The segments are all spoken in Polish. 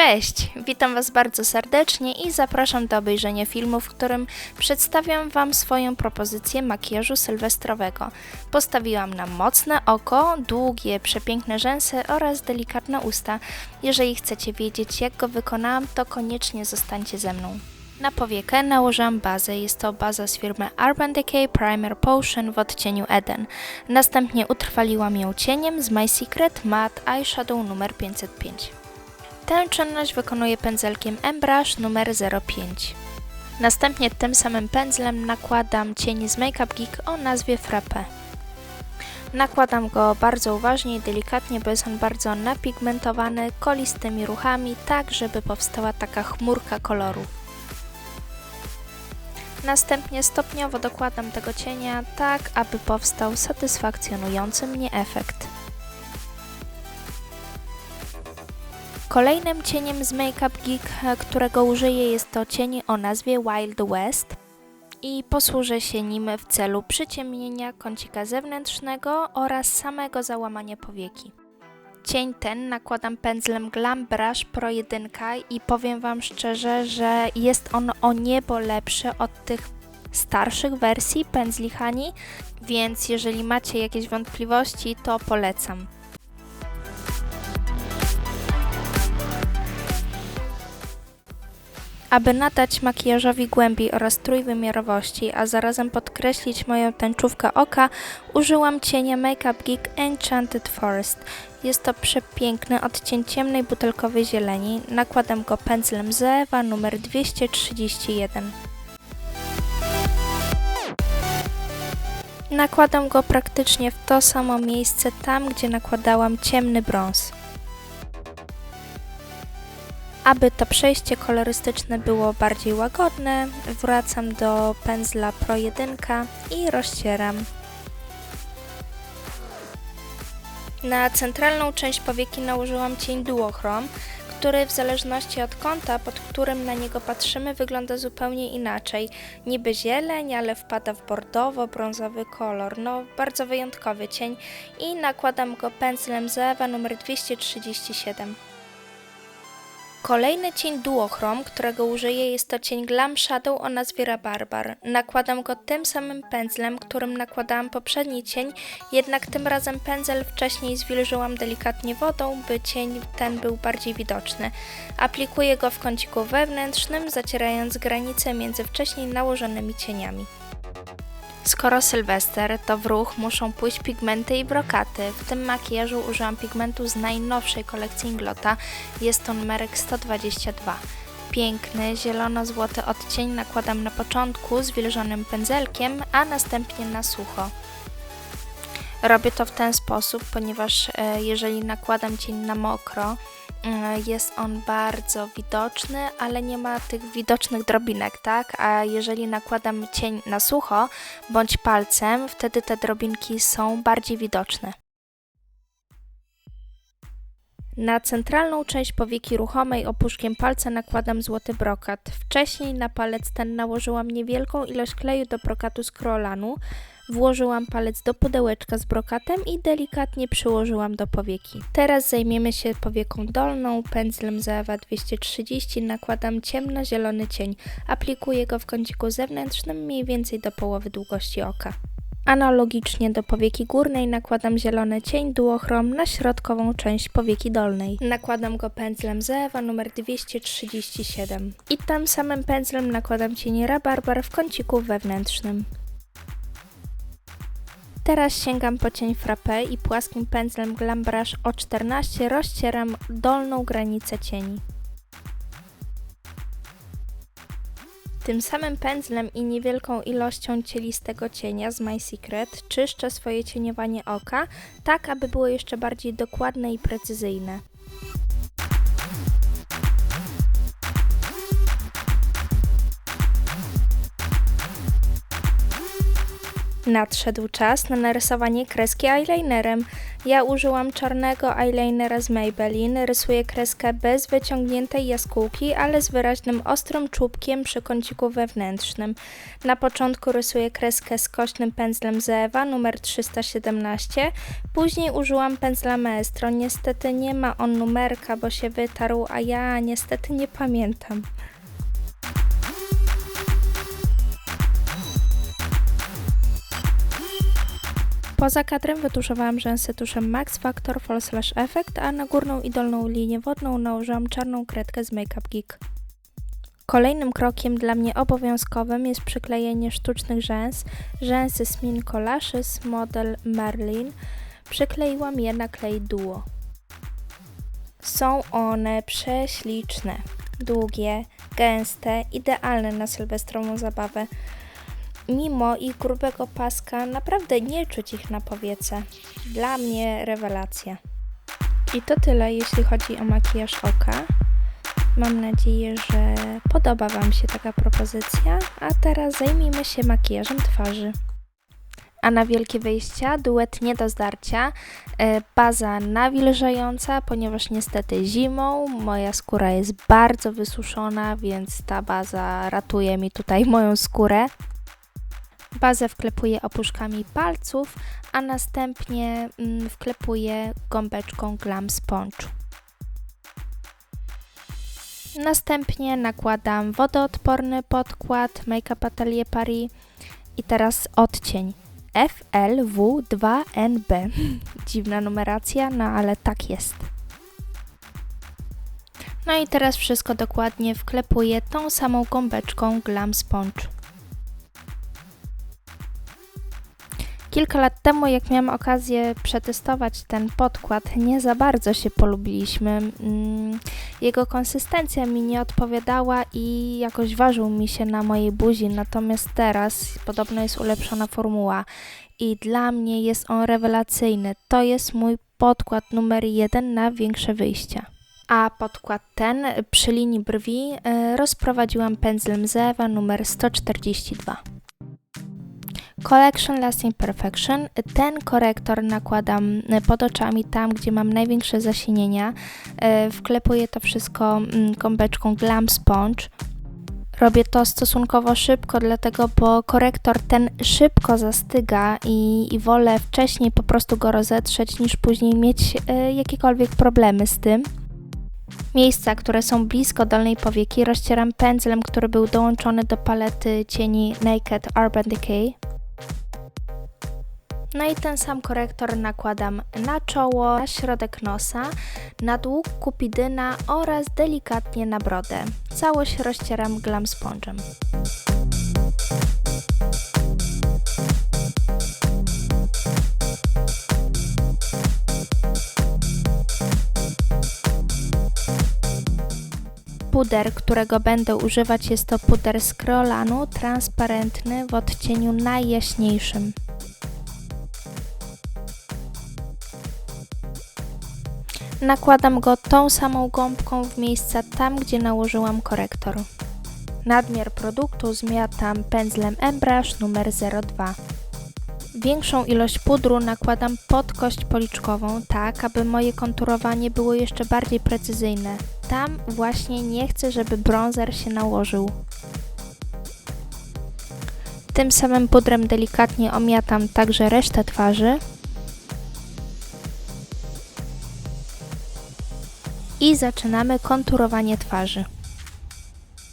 Cześć! Witam Was bardzo serdecznie i zapraszam do obejrzenia filmu, w którym przedstawiam Wam swoją propozycję makijażu sylwestrowego. Postawiłam na mocne oko, długie, przepiękne rzęsy oraz delikatne usta. Jeżeli chcecie wiedzieć, jak go wykonałam, to koniecznie zostańcie ze mną. Na powiekę nałożyłam bazę. Jest to baza z firmy Urban Decay Primer Potion w odcieniu Eden. Następnie utrwaliłam ją cieniem z My Secret Matte Eyeshadow numer 505. Tę czynność wykonuję pędzelkiem Embrush numer 05. Następnie tym samym pędzlem nakładam cień z Makeup Geek o nazwie Frappe. Nakładam go bardzo uważnie i delikatnie, bo jest on bardzo napigmentowany, kolistymi ruchami, tak żeby powstała taka chmurka koloru. Następnie stopniowo dokładam tego cienia, tak aby powstał satysfakcjonujący mnie efekt. Kolejnym cieniem z Makeup Geek, e, którego użyję jest to cień o nazwie Wild West i posłużę się nim w celu przyciemnienia kącika zewnętrznego oraz samego załamania powieki. Cień ten nakładam pędzlem Glam Brush Pro 1 i powiem Wam szczerze, że jest on o niebo lepszy od tych starszych wersji pędzli Hani, więc jeżeli macie jakieś wątpliwości, to polecam. Aby nadać makijażowi głębi oraz trójwymiarowości, a zarazem podkreślić moją tęczówkę oka, użyłam cienia Makeup Geek Enchanted Forest. Jest to przepiękny odcień ciemnej butelkowej zieleni. Nakładam go pędzlem Zewa numer 231. Nakładam go praktycznie w to samo miejsce tam, gdzie nakładałam ciemny brąz. Aby to przejście kolorystyczne było bardziej łagodne, wracam do pędzla Pro 1 i rozcieram. Na centralną część powieki nałożyłam cień duochrom, który w zależności od kąta, pod którym na niego patrzymy, wygląda zupełnie inaczej. Niby zieleń, ale wpada w bordowo-brązowy kolor. No, bardzo wyjątkowy cień i nakładam go pędzlem Zewa numer 237. Kolejny cień duochrom, którego użyję jest to cień Glam Shadow o nazwie Rabarbar. Nakładam go tym samym pędzlem, którym nakładałam poprzedni cień, jednak tym razem pędzel wcześniej zwilżyłam delikatnie wodą, by cień ten był bardziej widoczny. Aplikuję go w kąciku wewnętrznym, zacierając granice między wcześniej nałożonymi cieniami. Skoro Sylwester, to w ruch muszą pójść pigmenty i brokaty. W tym makijażu użyłam pigmentu z najnowszej kolekcji Inglota. Jest to numerek 122. Piękny, zielono-złoty odcień nakładam na początku zwilżonym pędzelkiem, a następnie na sucho. Robię to w ten sposób, ponieważ e, jeżeli nakładam cień na mokro, jest on bardzo widoczny, ale nie ma tych widocznych drobinek, tak? A jeżeli nakładam cień na sucho bądź palcem, wtedy te drobinki są bardziej widoczne. Na centralną część powieki ruchomej opuszkiem palca nakładam złoty brokat. Wcześniej na palec ten nałożyłam niewielką ilość kleju do brokatu z Krolanu, Włożyłam palec do pudełeczka z brokatem i delikatnie przyłożyłam do powieki. Teraz zajmiemy się powieką dolną. Pędzlem Zawa 230 nakładam ciemnozielony cień. Aplikuję go w kąciku zewnętrznym mniej więcej do połowy długości oka. Analogicznie do powieki górnej nakładam zielony cień duochrom na środkową część powieki dolnej. Nakładam go pędzlem Zewa numer 237 i tym samym pędzlem nakładam cień rabarbar w kąciku wewnętrznym. Teraz sięgam po cień frappe i płaskim pędzlem Glam Brush O14 rozcieram dolną granicę cieni. Tym samym pędzlem i niewielką ilością cielistego cienia z My Secret czyszczę swoje cieniowanie oka, tak aby było jeszcze bardziej dokładne i precyzyjne. Nadszedł czas na narysowanie kreski eyelinerem. Ja użyłam czarnego eyelinera z Maybelline. Rysuję kreskę bez wyciągniętej jaskółki, ale z wyraźnym ostrym czubkiem przy kąciku wewnętrznym. Na początku rysuję kreskę skośnym pędzlem Zewa numer 317. Później użyłam pędzla Maestro. Niestety nie ma on numerka, bo się wytarł, a ja niestety nie pamiętam. Poza kadrem wytuszowałam rzęsy tuszem Max Factor Fall Slash Effect, a na górną i dolną linię wodną nałożyłam czarną kredkę z Makeup Geek. Kolejnym krokiem dla mnie obowiązkowym jest przyklejenie sztucznych rzęs. Rzęsy z Lashes model Merlin. Przykleiłam je na klej Duo. Są one prześliczne, długie, gęste, idealne na sylwestrową zabawę. Mimo ich grubego paska, naprawdę nie czuć ich na powiece. Dla mnie rewelacja. I to tyle, jeśli chodzi o makijaż oka. Mam nadzieję, że podoba Wam się taka propozycja, a teraz zajmijmy się makijażem twarzy. A na wielkie wyjścia duet nie do zdarcia, e, baza nawilżająca, ponieważ niestety zimą moja skóra jest bardzo wysuszona, więc ta baza ratuje mi tutaj moją skórę. Bazę wklepuję opuszkami palców, a następnie mm, wklepuję gąbeczką Glam Sponge. Następnie nakładam wodoodporny podkład Make Up Atelier Paris i teraz odcień FLW2NB. Dziwna numeracja, no ale tak jest. No i teraz wszystko dokładnie wklepuję tą samą gąbeczką Glam Sponge. Kilka lat temu, jak miałam okazję przetestować ten podkład, nie za bardzo się polubiliśmy. Mm, Jego konsystencja mi nie odpowiadała i jakoś ważył mi się na mojej buzi, natomiast teraz podobno jest ulepszona formuła i dla mnie jest on rewelacyjny. To jest mój podkład numer jeden na większe wyjścia. A podkład ten przy linii brwi y, rozprowadziłam pędzlem Zewa numer 142. Collection Lasting Perfection. Ten korektor nakładam pod oczami, tam gdzie mam największe zasienienia. E, Wklepuję to wszystko mm, gąbeczką Glam Sponge. Robię to stosunkowo szybko, dlatego bo korektor ten szybko zastyga i, i wolę wcześniej po prostu go rozetrzeć, niż później mieć e, jakiekolwiek problemy z tym. Miejsca, które są blisko dolnej powieki, rozcieram pędzlem, który był dołączony do palety cieni Naked Urban Decay. No i ten sam korektor nakładam na czoło, na środek nosa, na dług kupidyna oraz delikatnie na brodę. Całość rozcieram glam sponge'em. Puder, którego będę używać jest to puder z Kreolanu, transparentny w odcieniu najjaśniejszym. Nakładam go tą samą gąbką w miejsca tam, gdzie nałożyłam korektor. Nadmiar produktu zmiatam pędzlem Embrush numer 02. Większą ilość pudru nakładam pod kość policzkową, tak aby moje konturowanie było jeszcze bardziej precyzyjne. Tam właśnie nie chcę, żeby bronzer się nałożył. Tym samym pudrem delikatnie omiatam także resztę twarzy. I zaczynamy konturowanie twarzy.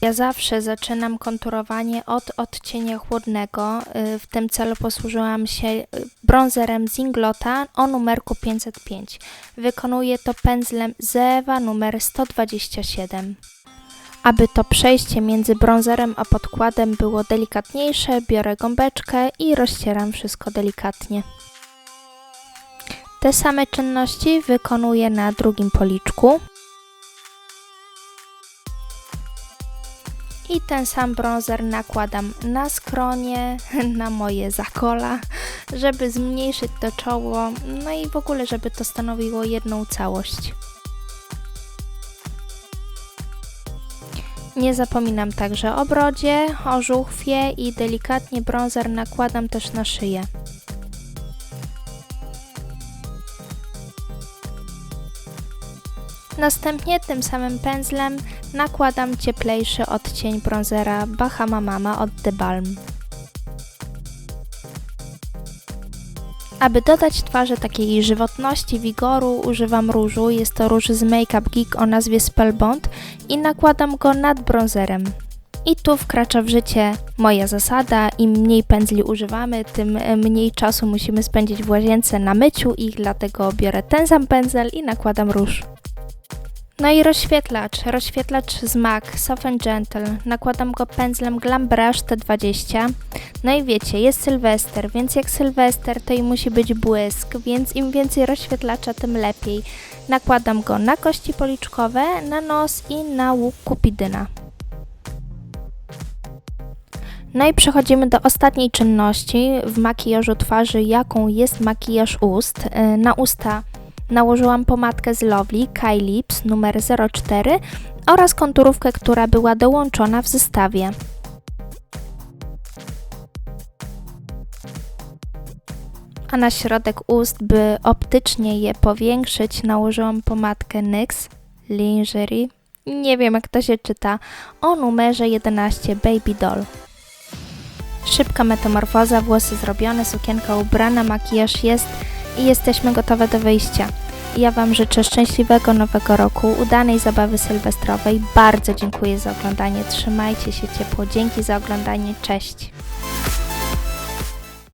Ja zawsze zaczynam konturowanie od odcienia chłodnego. Y, W tym celu posłużyłam się y, bronzerem Zinglota o numerku 505. Wykonuję to pędzlem Zewa numer 127. Aby to przejście między bronzerem a podkładem było delikatniejsze, biorę gąbeczkę i rozcieram wszystko delikatnie. Te same czynności wykonuję na drugim policzku. I ten sam bronzer nakładam na skronie, na moje zakola, żeby zmniejszyć to czoło, no i w ogóle, żeby to stanowiło jedną całość. Nie zapominam także o brodzie, o żuchwie i delikatnie bronzer nakładam też na szyję. Następnie tym samym pędzlem nakładam cieplejszy odcień bronzera Bahama Mama od The Balm. Aby dodać twarzy takiej żywotności, wigoru, używam różu. Jest to róż z Makeup Geek o nazwie Spellbond i nakładam go nad bronzerem. I tu wkracza w życie moja zasada: im mniej pędzli używamy, tym e, mniej czasu musimy spędzić w łazience na myciu ich, dlatego biorę ten sam pędzel i nakładam róż. No i rozświetlacz, rozświetlacz z MAC Soft and Gentle. Nakładam go pędzlem Glam Brush T20. No i wiecie, jest Sylwester, więc jak Sylwester to i musi być błysk, więc im więcej rozświetlacza, tym lepiej. Nakładam go na kości policzkowe, na nos i na łuk kupidyna. No i przechodzimy do ostatniej czynności w makijażu twarzy, jaką jest makijaż ust. Yy, Na usta nałożyłam pomadkę z Lovely Kai Lips numer 04 oraz konturówkę, która była dołączona w zestawie. A na środek ust, by optycznie je powiększyć, nałożyłam pomadkę NYX Lingerie, nie wiem jak to się czyta, o numerze 11 Baby Doll. Szybka metamorfoza, włosy zrobione, sukienka ubrana, makijaż jest i jesteśmy gotowe do wyjścia. Ja Wam życzę szczęśliwego nowego roku, udanej zabawy sylwestrowej. Bardzo dziękuję za oglądanie. Trzymajcie się ciepło. Dzięki za oglądanie. Cześć.